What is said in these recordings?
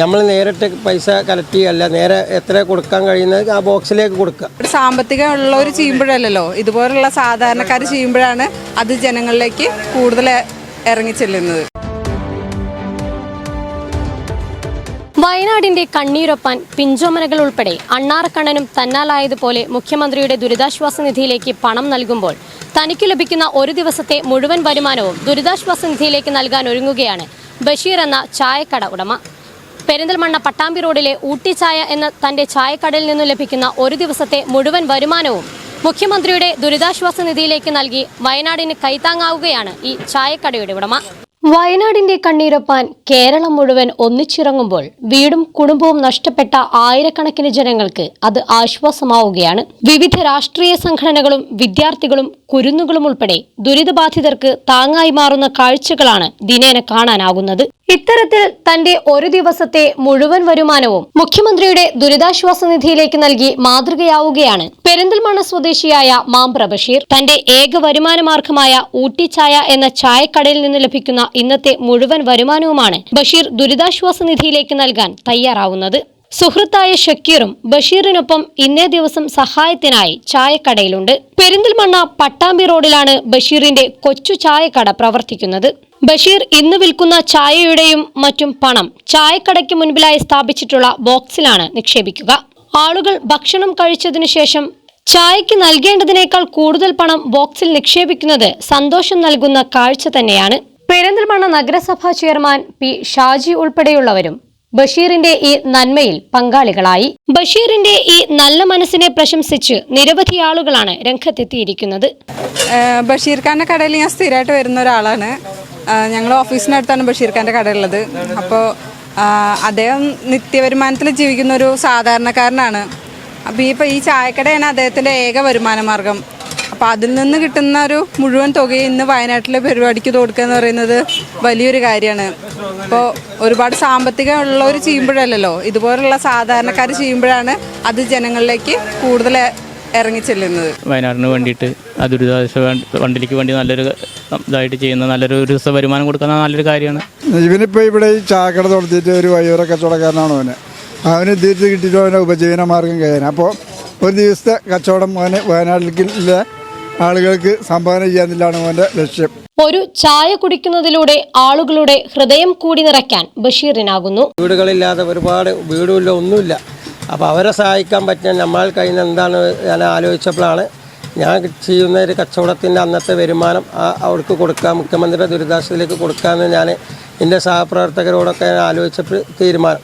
നമ്മൾ നേരിട്ട് പൈസ കളക്ട് ചെയ്യല്ല നേരെ എത്ര കൊടുക്കാൻ കഴിയുന്നത് ആ ബോക്സിലേക്ക് കൊടുക്കുക. ഒരു സാമ്പത്തികം ഉള്ളവർ ചെയ്യുമ്പോഴല്ലോ ഇതുപോലുള്ള സാധാരണക്കാർ ചെയ്യുമ്പോഴാണ് അത് ജനങ്ങളിലേക്ക് കൂടുതൽ ഇറങ്ങിച്ചെല്ലുന്നത് വയനാടിന്റെ കണ്ണീരൊപ്പാൻ പിഞ്ചോമനകൾ ഉൾപ്പെടെ അണ്ണാറക്കണ്ണനും തന്നാലായതുപോലെ മുഖ്യമന്ത്രിയുടെ ദുരിതാശ്വാസ നിധിയിലേക്ക് പണം നൽകുമ്പോൾ തനിക്ക് ലഭിക്കുന്ന ഒരു ദിവസത്തെ മുഴുവൻ വരുമാനവും ദുരിതാശ്വാസ നിധിയിലേക്ക് നൽകാൻ ഒരുങ്ങുകയാണ് ബഷീർ എന്ന ചായക്കട ഉടമ. പെരിന്തൽമണ്ണ പട്ടാമ്പി റോഡിലെ ഊട്ടി ചായ എന്ന തന്റെ ചായക്കടയിൽ നിന്നും ലഭിക്കുന്ന ഒരു ദിവസത്തെ മുഴുവൻ വരുമാനവും മുഖ്യമന്ത്രിയുടെ ദുരിതാശ്വാസ നിധിയിലേക്ക് നൽകി വയനാടിന് കൈത്താങ്ങാവുകയാണ് ഈ ചായക്കടയുടെ ഉടമ. വയനാടിന്റെ കണ്ണീരൊപ്പാൻ കേരളം മുഴുവൻ ഒന്നിച്ചിറങ്ങുമ്പോൾ വീടും കുടുംബവും നഷ്ടപ്പെട്ട ആയിരക്കണക്കിന് ജനങ്ങൾക്ക് അത് ആശ്വാസമാവുകയാണ്. വിവിധ രാഷ്ട്രീയ സംഘടനകളും വിദ്യാർത്ഥികളും കുരുന്നുകളും ഉൾപ്പെടെ ദുരിതബാധിതർക്ക് താങ്ങായി മാറുന്ന കാഴ്ചകളാണ് ദിനേന കാണാനാകുന്നത്. ഇത്തരത്തിൽ തന്റെ ഒരു ദിവസത്തെ മുഴുവൻ വരുമാനവും മുഖ്യമന്ത്രിയുടെ ദുരിതാശ്വാസ നിധിയിലേക്ക് നൽകി മാതൃകയാവുകയാണ്. പെരിന്തൽമണ്ണ സ്വദേശിയായ മാം ബഷീർ തന്റെ ഏക വരുമാനമാർഗമായ ഊട്ടി ചായ എന്ന ചായക്കടയിൽ നിന്ന് ലഭിക്കുന്ന ഇന്നത്തെ മുഴുവൻ വരുമാനവുമാണ് ബഷീർ ദുരിതാശ്വാസ നിധിയിലേക്ക് നൽകാൻ തയ്യാറാവുന്നത്. സുഹൃത്തായ ഷക്കീറും ബഷീറിനൊപ്പം ഇന്നേ ദിവസം സഹായത്തിനായി ചായക്കടയിലുണ്ട്. പെരിന്തൽമണ്ണ പട്ടാമ്പി റോഡിലാണ് ബഷീറിന്റെ കൊച്ചു ചായക്കട പ്രവർത്തിക്കുന്നത്. ബഷീർ ഇന്ന് വിൽക്കുന്ന ചായയുടെയും മറ്റും പണം ചായക്കടയ്ക്ക് മുൻപിലായി സ്ഥാപിച്ചിട്ടുള്ള ബോക്സിലാണ് നിക്ഷേപിക്കുക. ആളുകൾ ഭക്ഷണം കഴിച്ചതിനു ശേഷം ചായയ്ക്ക് നൽകേണ്ടതിനേക്കാൾ കൂടുതൽ പണം ബോക്സിൽ നിക്ഷേപിക്കുന്നത് സന്തോഷം നൽകുന്ന കാഴ്ച തന്നെയാണ്. പെരിന്തൽമണ്ണ നഗരസഭാ ചെയർമാൻ പി ഷാജി ഉൾപ്പെടെയുള്ളവരും ബഷീറിന്റെ ഈ നന്മയിൽ പങ്കാളികളായി. ബഷീറിന്റെ ഈ നല്ല മനസ്സിനെ പ്രശംസിച്ച് നിരവധി ആളുകളാണ് രംഗത്തെത്തിയിരിക്കുന്നത്. ബഷീർ ഖാന്റെ കടയിൽ ഞാൻ സ്ഥിരമായിട്ട് വരുന്ന ഒരാളാണ്. ഞങ്ങൾ ഓഫീസിനടുത്താണ് ബഷീർ ഖാന്റെ കട ഉള്ളത് അപ്പോൾ അദ്ദേഹം നിത്യവരുമാനത്തിൽ ജീവിക്കുന്ന ഒരു സാധാരണക്കാരനാണ്. അപ്പോൾ ഈ ഇപ്പോൾ ഈ ചായക്കടയാണ് അദ്ദേഹത്തിന്റെ ഏക വരുമാന മാർഗം അപ്പോൾ അതിൽ നിന്ന് കിട്ടുന്ന ഒരു മുഴുവൻ തുകയും ഇന്ന് വയനാട്ടിലെ പരിപാടിക്ക് കൊടുക്കുക എന്ന് പറയുന്നത് വലിയൊരു കാര്യമാണ്. ഇപ്പോൾ ഒരുപാട് സാമ്പത്തികം ഉള്ളവർ ചെയ്യുമ്പോഴല്ലല്ലോ? ഇതുപോലുള്ള സാധാരണക്കാർ ചെയ്യുമ്പോഴാണ് അത് ജനങ്ങളിലേക്ക് കൂടുതൽ ഇറങ്ങിച്ചെല്ലുന്നത് വയനാടിന് വേണ്ടിയിട്ട് ആ ദുരിതാശ്വാസ ഫണ്ടിലേക്ക് വേണ്ടി നല്ലൊരു ഇതായിട്ട് ചെയ്യുന്ന നല്ലൊരു ഒരു ദിവസം വരുമാനം കൊടുക്കുന്ന നല്ലൊരു കാര്യമാണ്. ഇവനിപ്പോൾ ഇവിടെ ഈ ചാക്കട തുടച്ചിട്ട് ഒരു വഴിയോര കച്ചവടക്കാരനാണ് അവന് അവന് തിരിച്ച് കിട്ടിയിട്ട് അവനെ ഉപജീവന മാർഗം കഴിയാൻ അപ്പോൾ ഒരു ദിവസത്തെ കച്ചവടം അവന് വയനാട്ടിലേക്കുള്ള ആളുകൾക്ക് സംഭാവന ചെയ്യാന്നില്ലാണ് അവന്റെ ലക്ഷ്യം. ഒരു ചായ കുടിക്കുന്നതിലൂടെ ആളുകളുടെ ഹൃദയം കൂടി നിറയ്ക്കാൻ ബഷീറിനാകുന്നു. വീടുകളില്ലാതെ ഒരുപാട് വീടുമില്ല ഒന്നുമില്ല. അപ്പോൾ അവരെ സഹായിക്കാൻ പറ്റിയ നമ്മൾ കഴിയുന്ന എന്താണ് ഞാൻ ആലോചിച്ചപ്പോഴാണ് ഞാൻ ചെയ്യുന്ന ഒരു കച്ചവടത്തിന്റെ അന്നത്തെ വരുമാനം അവർക്ക് കൊടുക്കാം മുഖ്യമന്ത്രിയുടെ ദുരിതാശ്വാസത്തിലേക്ക് കൊടുക്കാമെന്ന് ഞാൻ എന്റെ സഹപ്രവർത്തകരോടൊക്കെ ആലോചിച്ചപ്പോൾ തീരുമാനം.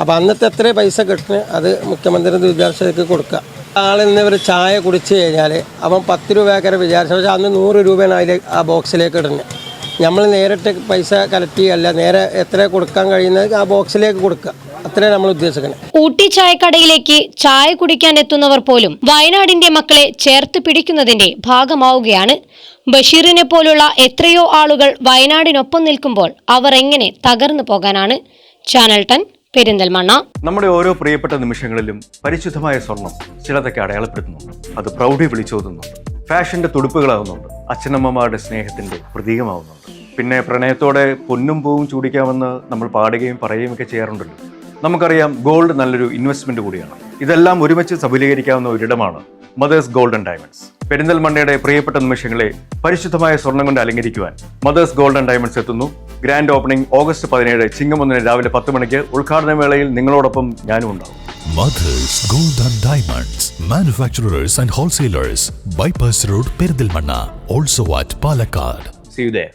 അപ്പോൾ അന്നത്തെ എത്ര പൈസ കിട്ടുന്നത് അത് മുഖ്യമന്ത്രിയുടെ ദുരിതാശ്വാസത്തിലേക്ക് കൊടുക്കുക. ആളിൽ നിന്ന് ഇവർ ചായ കുടിച്ച് കഴിഞ്ഞാൽ അവൻ പത്ത് രൂപയൊക്കെ വിചാരിച്ച. പക്ഷേ അന്ന് നൂറ് രൂപയാണ് അതിൽ ആ ബോക്സിലേക്ക് ഇടുന്നത് നമ്മൾ നേരിട്ട് പൈസ കളക്ട് ചെയ്യല്ല നേരെ എത്ര കൊടുക്കാൻ കഴിയുന്നത് ആ ബോക്സിലേക്ക് കൊടുക്കുക. അത്രേ നമ്മൾ ഉദ്ദേശിക്കുന്നത് ഊട്ടി ചായക്കടയിലേക്ക് ചായ കുടിക്കാൻ എത്തുന്നവർ പോലും വയനാടിന്റെ മക്കളെ ചേർത്ത് പിടിക്കുന്നതിന്റെ ഭാഗമാവുകയാണ്. ബഷീറിനെ പോലുള്ള എത്രയോ ആളുകൾ വയനാടിനൊപ്പം നിൽക്കുമ്പോൾ അവർ എങ്ങനെ തകർന്നു പോകാനാണ്? ചാനൽ ടൺ പെരിന്തൽമണ്ണ. നമ്മുടെ ഓരോ പ്രിയപ്പെട്ട നിമിഷങ്ങളിലും പരിശുദ്ധമായ സ്വർണം ചിലതൊക്കെ അടയാളപ്പെടുത്തുന്നുണ്ട്. അത് പ്രൗഢി വിളിച്ചോതുന്നുണ്ട്. ഫാഷന്റെ തുടുപ്പുകളാവുന്നുണ്ട്. അച്ഛനമ്മമാരുടെ സ്നേഹത്തിന്റെ പ്രതീകമാവുന്നുണ്ട്. പിന്നെ പ്രണയത്തോടെ പൊന്നും പൂവും ചൂടിക്കാമെന്ന് നമ്മൾ പാടുകയും പറയുകയും ഒക്കെ ചെയ്യാറുണ്ടല്ലോ. നമുക്കറിയാം ഗോൾഡ് നല്ലൊരു ഇൻവെസ്റ്റ്മെന്റ് കൂടിയാണ്. ഇതെല്ലാം ഒരുമിച്ച് സഫലീകരിക്കാവുന്ന ഒരിടമാണ് മദേഴ്സ് ഗോൾഡൻ ഡയമണ്ട്സ്. പെരിന്തൽമണ്ണയുടെ പ്രിയപ്പെട്ട നിമിഷങ്ങളെ പരിശുദ്ധമായ സ്വർണം കൊണ്ട് അലങ്കരിക്കുവാൻ മദേഴ്സ് ഗോൾഡൻ ഡയമണ്ട്സ് എത്തുന്നു. ഗ്രാൻഡ് ഓപ്പണിംഗ് ഓഗസ്റ്റ് പതിനേഴ് ചിങ്ങമൊന്നിന് രാവിലെ പത്ത് മണിക്ക് ഉദ്ഘാടന വേളയിൽ നിങ്ങളോടൊപ്പം ഞാനും ഉണ്ടാവും Mothers Gold and Diamonds, manufacturers and wholesalers, Bypass Road, Peridilmanna, also at Palakkad. See you there